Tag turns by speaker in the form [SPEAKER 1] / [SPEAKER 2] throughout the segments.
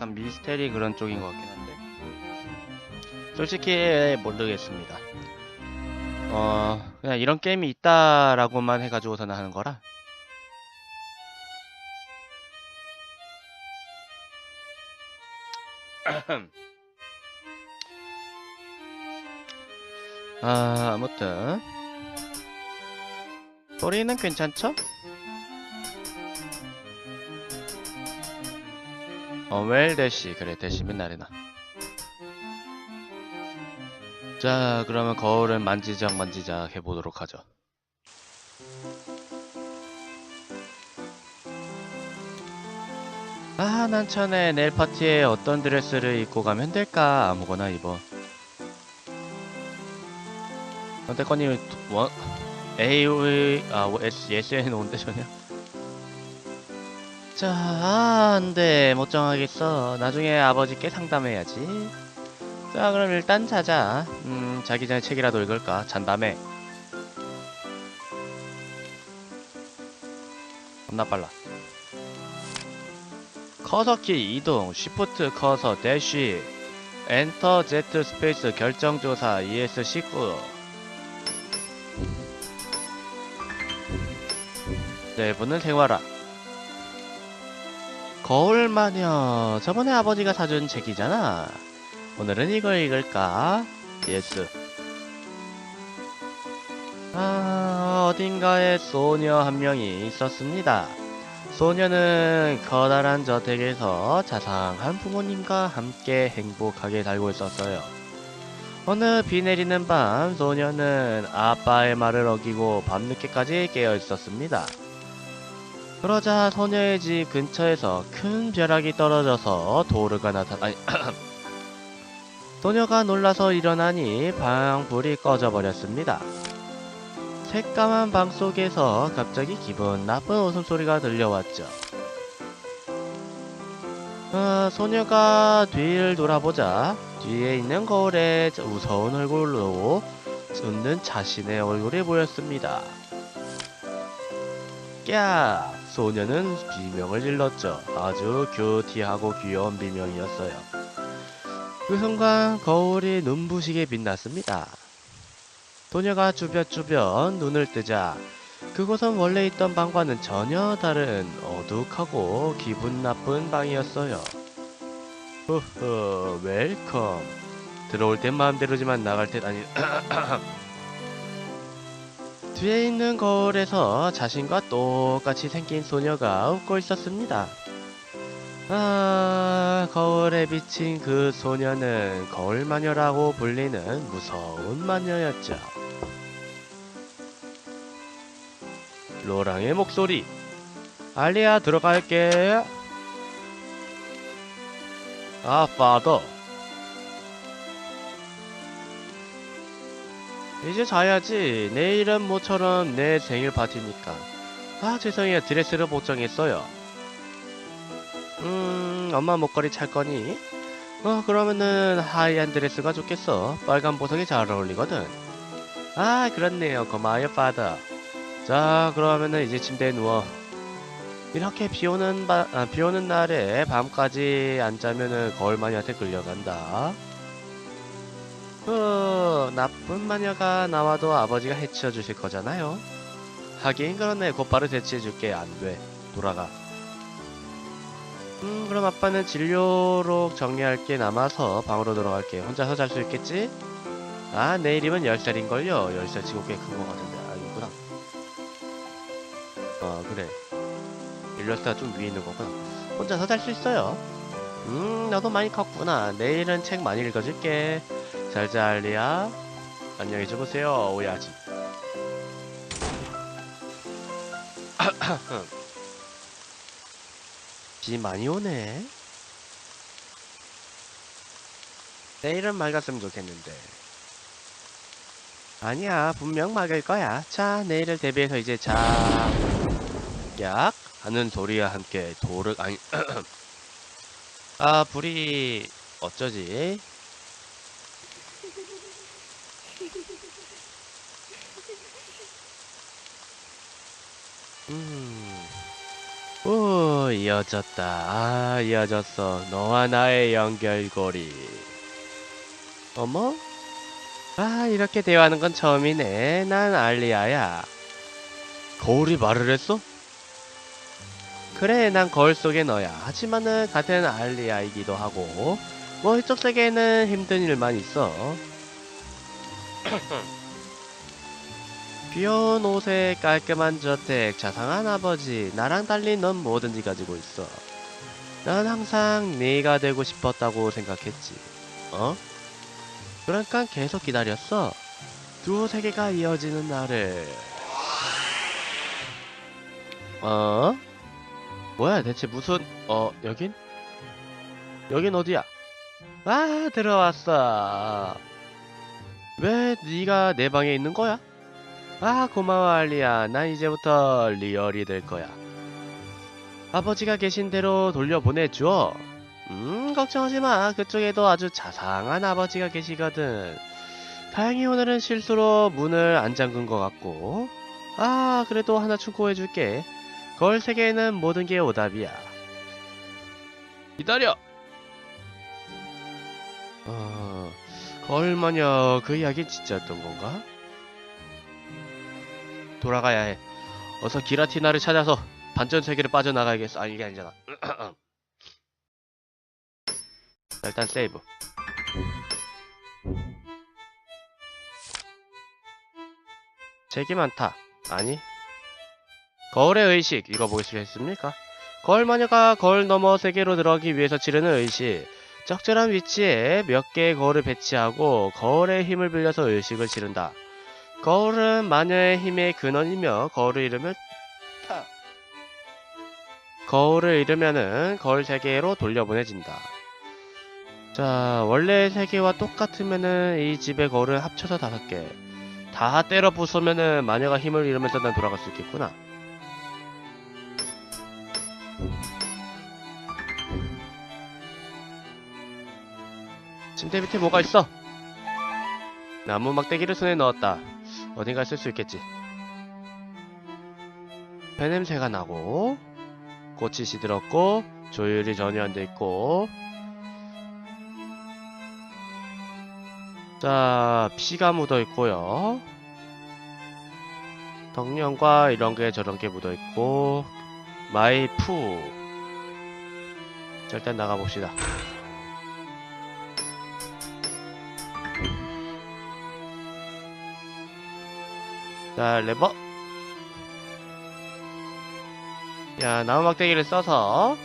[SPEAKER 1] 약간 미스테리 그런 쪽인 것 같긴 한데 솔직히 모르겠습니다. 어 그냥 이런 게임이 있다라고만 해가지고서는 하는 거라. 아 아무튼 소리는 괜찮죠? 어웰 대시. 그래 대시면 나래나. 자 그러면 거울을 만지작 만지작 해보도록 하죠. 아난 전에 내일 파티에 어떤 드레스를 입고 가면 될까? 아무거나 입어. 선택권이 원 A, 아, S, SN 온대 전혀 자, 아, 안 돼. 못 정하겠어. 나중에 아버지께 상담해야지. 자, 그럼 일단 자자. 음, 자기 전에 책이라도 읽을까? 잔 다음에. 겁나 빨라. 커서키 이동, 쉬프트 커서 대쉬, 엔터 Z 스페이스 결정조사 ES19. 내부는 생활화. 거울 마녀. 저번에 아버지가 사준 책이잖아. 오늘은 이걸 읽을까? 예스. 아 어딘가에 소녀 한 명이 있었습니다. 소녀는 커다란 저택에서 자상한 부모님과 함께 행복하게 살고 있었어요. 어느 비 내리는 밤 소녀는 아빠의 말을 어기고 밤늦게까지 깨어 있었습니다 그러자 소녀의 집 근처에서 큰 벼락이 떨어져서 도르가 나타나 아니 소녀가 놀라서 일어나니 방 불이 꺼져버렸습니다. 새까만 방 속에서 갑자기 기분 나쁜 웃음소리가 들려왔죠. 아, 소녀가 뒤를 돌아보자 뒤에 있는 거울에 무서운 얼굴로 웃는 자신의 얼굴이 보였습니다. 꺄! 소녀는 비명을 질렀죠. 아주 큐티하고 귀여운 비명이었어요. 그 순간 거울이 눈부시게 빛났습니다. 소녀가 주변주변 눈을 뜨자 그곳은 원래 있던 방과는 전혀 다른 어둑하고 기분 나쁜 방이었어요. 흐흐, 웰컴. 들어올 땐 마음대로지만 나갈 땐 아니. 뒤에 있는 거울에서 자신과 똑같이 생긴 소녀가 웃고 있었습니다. 아, 거울에 비친 그 소녀는 거울 마녀라고 불리는 무서운 마녀였죠. 로랑의 목소리. 알리야, 들어갈게. 아, 파더. 이제 자야지. 내일은 모처럼 내 생일 파티니까. 아, 죄송해요. 드레스를 못 정했어요. 음, 엄마 목걸이 찰 거니? 어, 그러면은 하얀 드레스가 좋겠어. 빨간 보석이 잘 어울리거든. 아, 그렇네요. 고마워요, 파더. 자, 그러면은 이제 침대에 누워. 이렇게 비 오는 바, 아, 비 오는 날에 밤까지 안 자면은 거울 마녀한테 끌려간다. 그 나쁜 마녀가 나와도 아버지가 해치워 주실 거잖아요. 하긴 그렇네. 곧바로 대치해 줄게. 안 돼. 돌아가. 음, 그럼 아빠는 진료로 정리할 게 남아서 방으로 들어갈게. 혼자서 잘 수 있겠지? 아, 내일이면 10살인걸요. 10살 치고 꽤 큰 거 같은데. 아, 이구나. 어, 그래. 일러스트가 좀 위에 있는 거구나. 혼자서 잘 수 있어요. 음, 너도 많이 컸구나. 내일은 책 많이 읽어줄게. 잘자, 알리야. 안녕히 주무세요, 오야지. 비 많이 오네. 내일은 맑았으면 좋겠는데. 아니야, 분명 맑을 거야. 자, 내일을 대비해서 이제 자. 약 하는 소리와 함께 도르 아니 아 불이 어쩌지? 음. 우 오, 이어졌다. 아, 이어졌어. 너와 나의 연결고리. 어머? 아, 이렇게 대화하는 건 처음이네. 난 알리아야. 거울이 말을 했어? 그래, 난 거울 속의 너야. 하지만은 같은 알리아이기도 하고, 뭐 이쪽 세계에는 힘든 일만 있어. 귀여운 옷에 깔끔한 저택, 자상한 아버지, 나랑 달리 넌 뭐든지 가지고 있어. 난 항상 네가 되고 싶었다고 생각했지. 어? 그러니까 계속 기다렸어. 두 세계가 이어지는 날을. 어? 뭐야 대체 무슨 어 여긴? 여긴 어디야? 아 들어왔어. 왜 네가 내 방에 있는 거야? 아 고마워 알리야. 난 이제부터 리얼이 될 거야. 아버지가 계신 대로 돌려보내줘. 음 걱정하지 마. 그쪽에도 아주 자상한 아버지가 계시거든. 다행히 오늘은 실수로 문을 안 잠근 것 같고. 아 그래도 하나 충고해줄게. 거울 세계에는 모든 게 오답이야. 기다려. 어, 거울 마녀 그 이야기 진짜였던 건가? 돌아가야 해. 어서 기라티나를 찾아서 반전 세계를 빠져나가야겠어. 아 이게 아니잖아. 자, 일단 세이브. 책이 많다. 아니. 거울의 의식 읽어보시겠습니까? 거울 마녀가 거울 너머 세계로 들어가기 위해서 치르는 의식. 적절한 위치에 몇 개의 거울을 배치하고 거울의 힘을 빌려서 의식을 치른다. 거울은 마녀의 힘의 근원이며 거울을 잃으면 타. 거울을 잃으면은 거울 세계로 돌려보내진다. 자, 원래 세계와 똑같으면은 이 집의 거울을 합쳐서 다섯 개. 다 때려 부수면은 마녀가 힘을 잃으면서 난 돌아갈 수 있겠구나. 침대 밑에 뭐가 있어? 나무 막대기를 손에 넣었다. 어딘가 쓸 수 있겠지. 배 냄새가 나고 꽃이 시들었고 조율이 전혀 안 돼 있고 자 피가 묻어 있고요. 덕령과 이런 게 저런 게 묻어 있고 마이 푸. 자, 일단 나가 봅시다. 자, 레버. 야, 나무 막대기를 써서.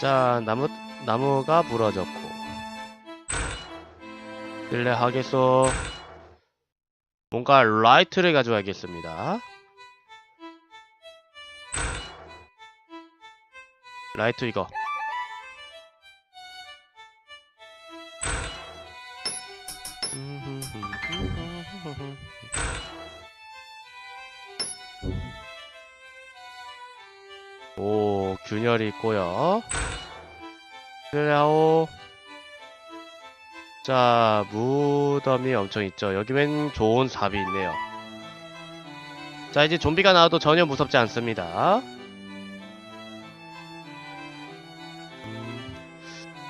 [SPEAKER 1] 자, 나무, 나무가 부러졌고. 실례 하겠소. 뭔가 라이트를 가져와야겠습니다. 라이트 이거. 오, 균열이 있고요. 그래요. 자, 무덤이 엄청 있죠. 여기 웬 좋은 삽이 있네요. 자, 이제 좀비가 나와도 전혀 무섭지 않습니다. 음,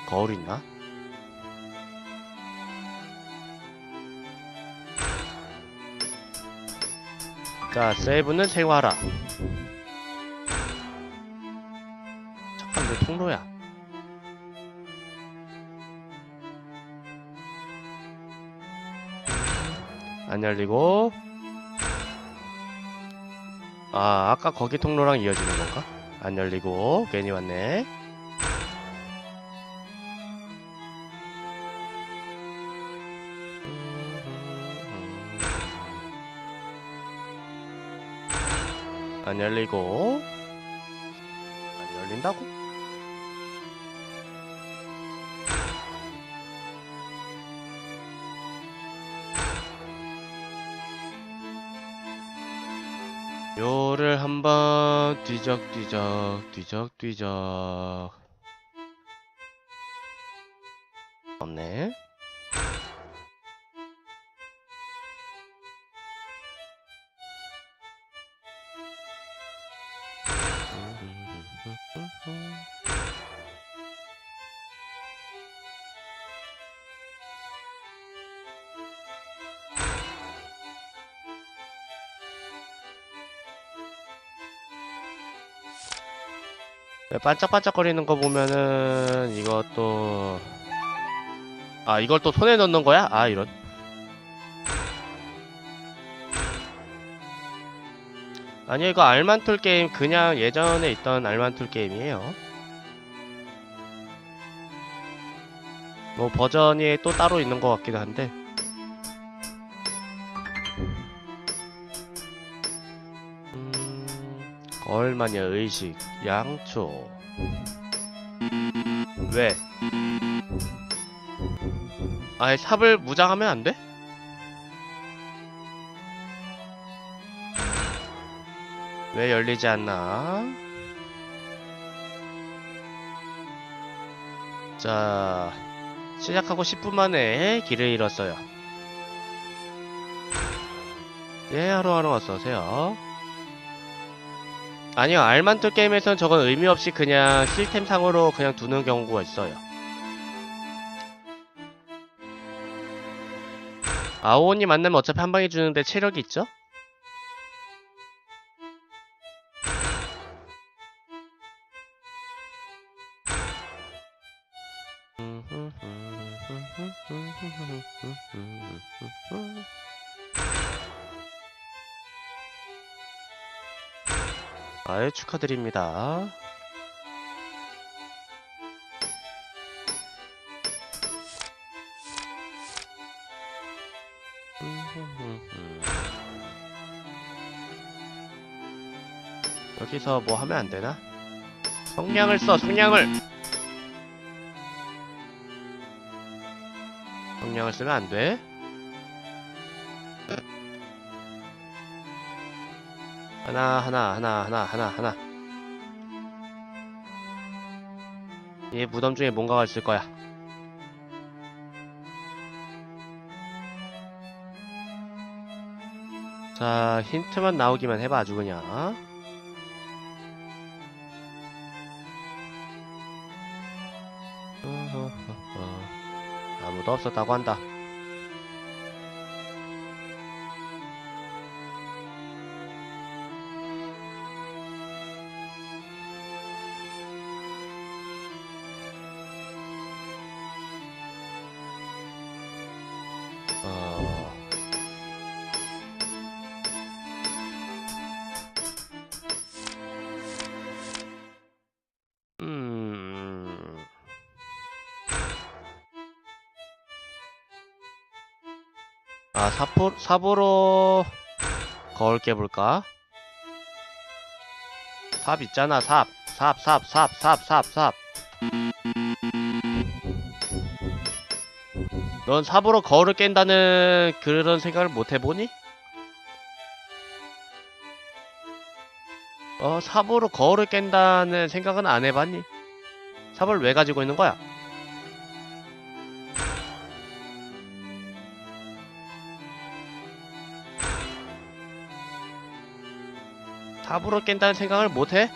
[SPEAKER 1] 거울 있나? 자, 세이브는 생화라. 통로야? 안 열리고. 아, 아까 거기 통로랑 이어지는 건가? 안 열리고, 괜히 왔네. 안 열리고 안 열린다고? 요를 한번 뒤적뒤적 뒤적뒤적. 없네 반짝반짝거리는 거 보면은 이것도 아 이걸 또 손에 넣는 거야? 아 이런. 아니 이거 알만툴 게임 그냥 예전에 있던 알만툴 게임이에요. 뭐 버전이 또 따로 있는 것 같기도 한데 음... 얼마냐 의식 양초 왜? 아예 삽을 무장하면 안 돼? 왜 열리지 않나? 자, 시작하고 10분 만에 길을 잃었어요. 예, 하루하루 어서오세요. 아니요, 알만툴 게임에선 저건 의미 없이 그냥 시스템상으로 그냥 두는 경우가 있어요. 아오니 만나면 어차피 한 방에 주는데 체력이 있죠? 아유 축하드립니다. 여기서 뭐 하면 안 되나? 성냥을 써, 성냥을! 성냥을 쓰면 안 돼. 하나, 하나, 하나, 하나, 하나, 하나. 이 무덤 중에 뭔가가 있을 거야. 자, 힌트만 나오기만 해봐, 아주 그냥. 어허허허. 아무도 없었다고 한다. 아, 사포, 삽으로 거울 깨볼까? 삽 있잖아, 삽. 삽, 삽, 삽, 삽, 삽, 삽. 넌 삽으로 거울을 깬다는 그런 생각을 못 해보니? 어, 삽으로 거울을 깬다는 생각은 안 해봤니? 삽을 왜 가지고 있는 거야? 삽으로 깬다는 생각을 못 해?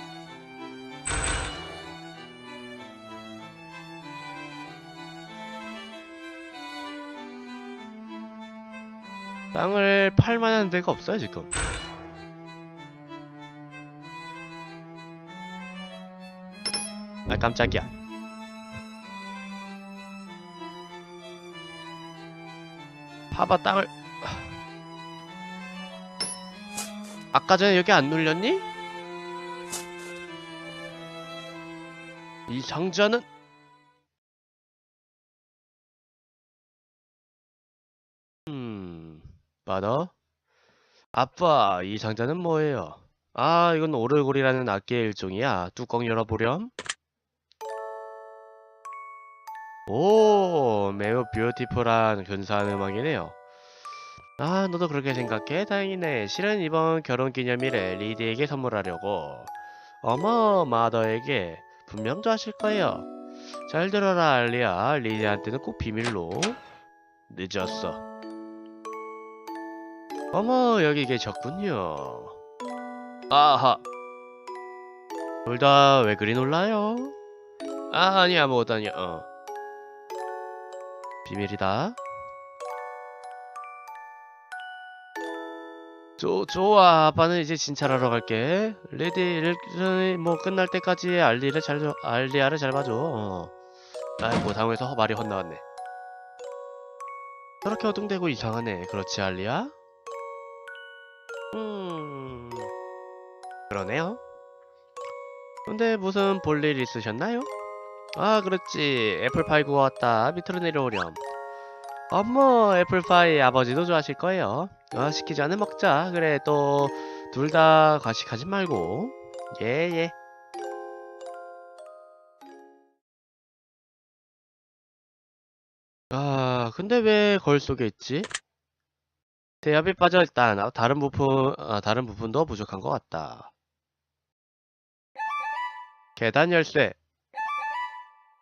[SPEAKER 1] 땅을 팔 만한 데가 없어요, 지금. 아, 깜짝이야. 파봐, 땅을. 아까 전에 여기 안 눌렸니? 이 상자는? 음, 맞아? 아빠, 이 상자는 뭐예요? 아, 이건 오르골이라는 악기의 일종이야. 뚜껑 열어보렴. 오, 매우 뷰티풀한 근사한 음악이네요. 아, 너도 그렇게 생각해? 다행이네. 실은 이번 결혼 기념일에 리디에게 선물하려고. 어머, 마더에게 분명 좋아하실 거예요. 잘 들어라, 알리야. 리디한테는 꼭 비밀로. 늦었어. 어머, 여기 계셨군요. 아하. 둘 다 왜 그리 놀라요? 아 아니야 아무것도 아니야 어 비밀이다 조, 좋아 아빠는 이제 진찰하러 갈게. 레디 일전이 뭐 끝날 때까지 알리를 잘 줘- 알리아를 잘 봐줘. 어. 아이고 당황해서 허- 말이 헛나왔네. 저렇게 어둥대고 이상하네. 그렇지 알리아? 음. 그러네요. 근데 무슨 볼일 있으셨나요? 아 그렇지. 애플파이 구워왔다. 밑으로 내려오렴. 어머 애플파이 아버지도 좋아하실 거예요 아 시키지 않으면 먹자. 그래 또 둘 다 과식 하지 말고. 예 예. 아 근데 왜 거울 속에 있지? 대합이 빠져있다 나 다른 부품 아, 다른 부분도 부족한 것 같다. 계단 열쇠.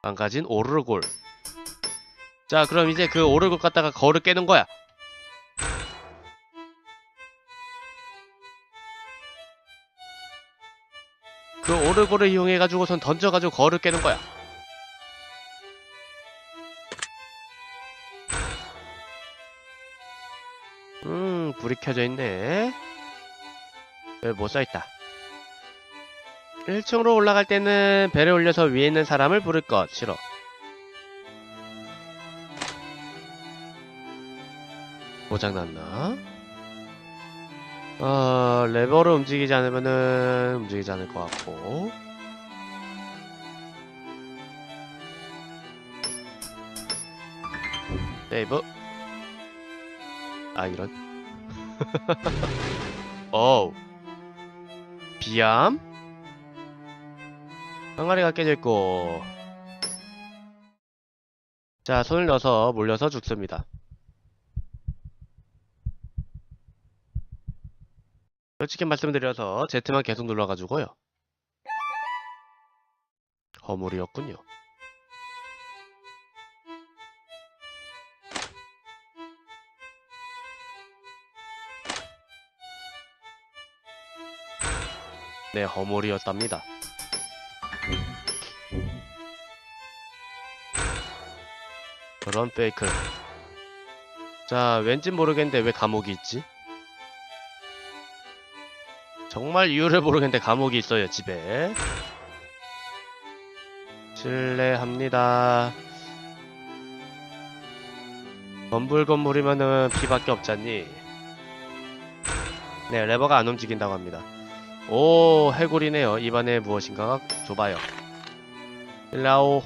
[SPEAKER 1] 망가진 오르골. 자 그럼 이제 그 오르골 갖다가 거울을 깨는 거야 오르골을 이용해가지고선 던져가지고 거울을 깨는 거야. 음 불이 켜져 있네. 여기 뭐 써있다. 1층으로 올라갈 때는 배를 올려서 위에 있는 사람을 부를 것 싫어. 고장났나? 어, 레버를 움직이지 않으면은 움직이지 않을 것 같고. 세이브. 아 이런. 어우. 비암. 항아리가 깨져있고. 자 손을 넣어서 물려서 죽습니다 솔직히 말씀드려서 Z만 계속 눌러가지고요. 허물이었군요. 네 허물이었답니다. 그런 페이크. 자 왠지 모르겠는데 왜 감옥이 있지? 정말 이유를 모르겠는데 감옥이 있어요 집에. 실례합니다. 건물 건물이면은 피밖에 없잖니? 네 레버가 안 움직인다고 합니다. 오 해골이네요. 입안에 무엇인가가 좁아요. 일라오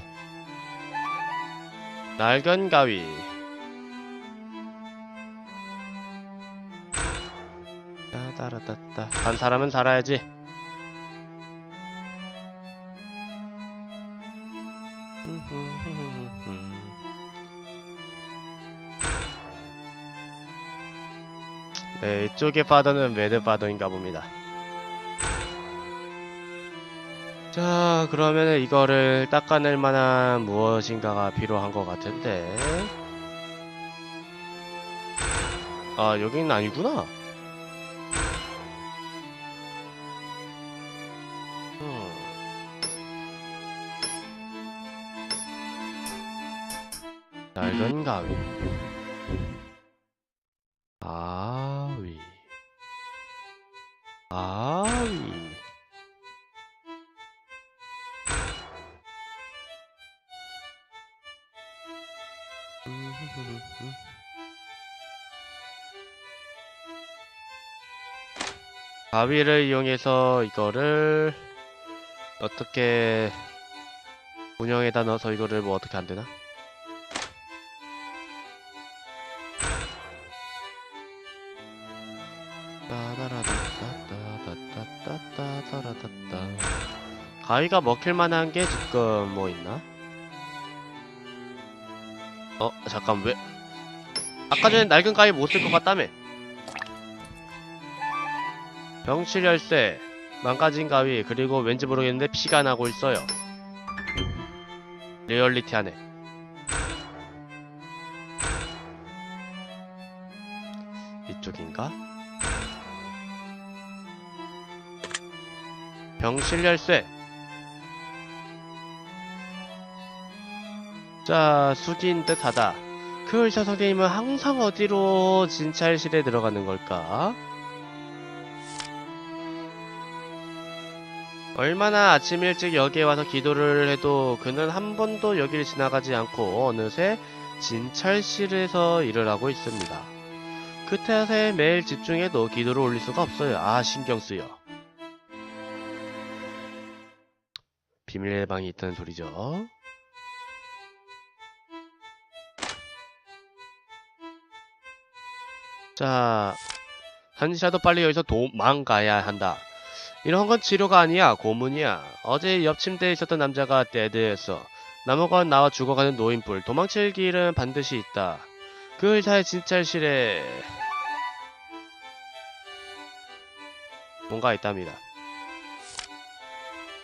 [SPEAKER 1] 날견 가위 따라따따 간 사람은 살아야지. 네 이쪽의 파더는 매드 파더인가 봅니다. 자 그러면 이거를 닦아낼 만한 무엇인가가 필요한 것 같은데. 아 여기는 아니구나 가위 아위. 아위. 가위를 이용해서 이거를 어떻게 운영에다 넣어서 이거를 뭐 어떻게 안 되나? 가위가 먹힐 만한 게 지금 뭐 있나? 어 잠깐 왜? 아까 전에 낡은 가위 못 쓸 것 같다며. 병실 열쇠 망가진 가위 그리고 왠지 모르겠는데 피가 나고 있어요. 리얼리티 하네 이쪽인가? 병실 열쇠 자, 숙인 듯 하다. 그 의사 선생님은 항상 어디로 진찰실에 들어가는 걸까? 얼마나 아침 일찍 여기에 와서 기도를 해도 그는 한 번도 여기를 지나가지 않고 어느새 진찰실에서 일을 하고 있습니다. 그 탓에 매일 집중해도 기도를 올릴 수가 없어요. 아, 신경 쓰여. 비밀의 방이 있다는 소리죠. 자, 한시라도 빨리 여기서 도망가야 한다. 이런 건 치료가 아니야, 고문이야. 어제 옆 침대에 있었던 남자가 데드했어. 나무건 나와 죽어가는 노인뿔. 도망칠 길은 반드시 있다. 그 의사의 진찰실에 뭔가 있답니다.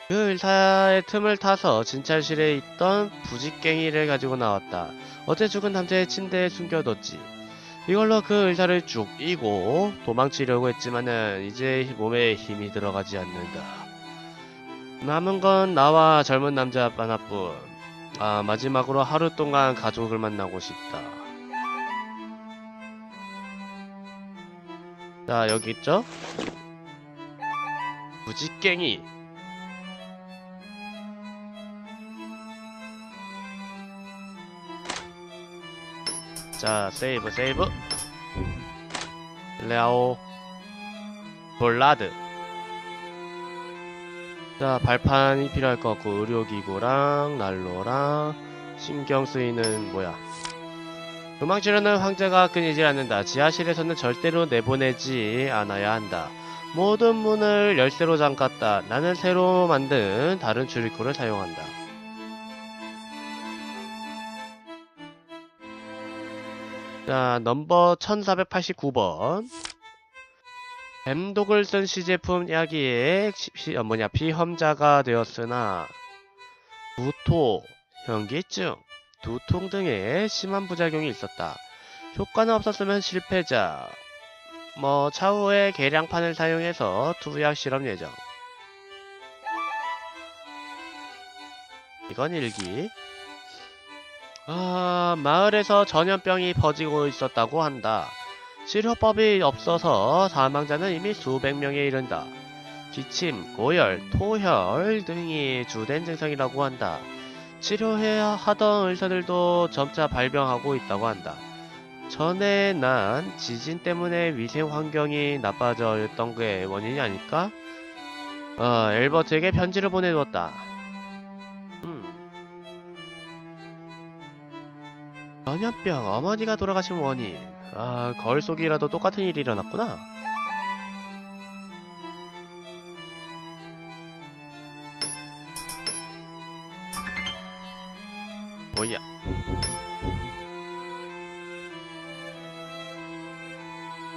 [SPEAKER 1] 그 의사의 틈을 타서 진찰실에 있던 부직갱이를 가지고 나왔다. 어제 죽은 남자의 침대에 숨겨뒀지. 이걸로 그 의사를 죽이고 도망치려고 했지만은 이제 몸에 힘이 들어가지 않는다. 남은 건 나와 젊은 남자 하나뿐. 아, 마지막으로 하루 동안 가족을 만나고 싶다. 자, 여기 있죠? 무지깽이. 자, 세이브, 세이브. 레오. 볼라드. 자, 발판이 필요할 것 같고, 의료기구랑, 난로랑, 신경 쓰이는, 뭐야. 도망치려는 황제가 끊이질 않는다. 지하실에서는 절대로 내보내지 않아야 한다. 모든 문을 열쇠로 잠갔다. 나는 새로 만든 다른 출입구를 사용한다. 자, 넘버 1489번. 뱀독을 쓴 시제품 야기에 시, 시- 어, 뭐냐 피험자가 되었으나 구토, 현기증, 두통 등의 심한 부작용이 있었다. 효과는 없었으면 실패자. 뭐 차후에 계량판을 사용해서 투약 실험 예정. 이건 일기. 아, 마을에서 전염병이 퍼지고 있었다고 한다. 치료법이 없어서 사망자는 이미 수백 명에 이른다. 기침, 고열, 토혈 등이 주된 증상이라고 한다. 치료해야 하던 의사들도 점차 발병하고 있다고 한다. 전에 난 지진 때문에 위생 환경이 나빠졌던 게 원인이 아닐까? 어, 엘버트에게 편지를 보내두었다. 전염병, 어머니가 돌아가신 원인. 아, 거울 속이라도 똑같은 일이 일어났구나. 뭐야?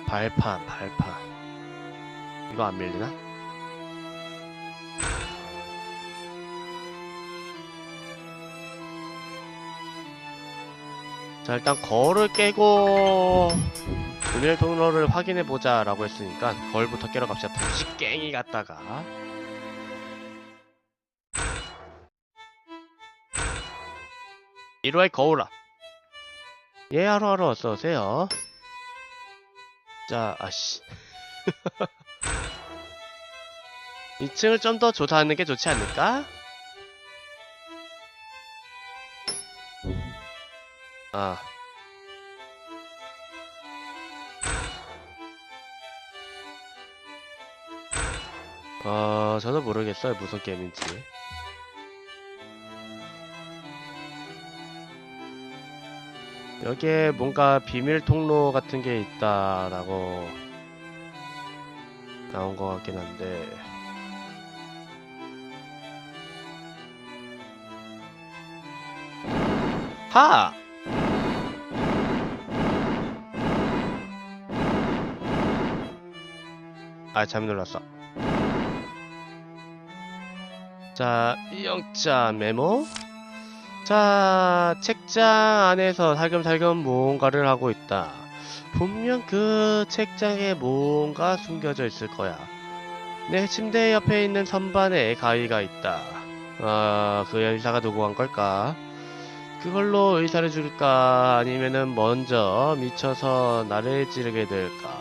[SPEAKER 1] 발판, 발판. 이거 안 밀리나? 자, 일단 거울을 깨고 금일 통로를 확인해 보자 라고 했으니까 거울부터 깨러 갑시다. 부식갱이 갔다가 일호의 거울아. 예, 하루하루 어서 오세요. 자, 아씨. 2층을 좀 더 조사하는 게 좋지 않을까? 아. 어, 저도 모르겠어요. 무슨 게임인지. 여기에 뭔가 비밀 통로 같은 게 있다라고 나온 것 같긴 한데. 하! 아, 잘못 눌렀어. 자, 영자 메모. 자, 책장 안에서 살금살금 무언가를 하고 있다. 분명 그 책장에 무언가 숨겨져 있을 거야. 내 침대 옆에 있는 선반에 가위가 있다. 아, 그 여자가 누구 한 걸까? 그걸로 의사를 줄까? 아니면은 먼저 미쳐서 나를 찌르게 될까?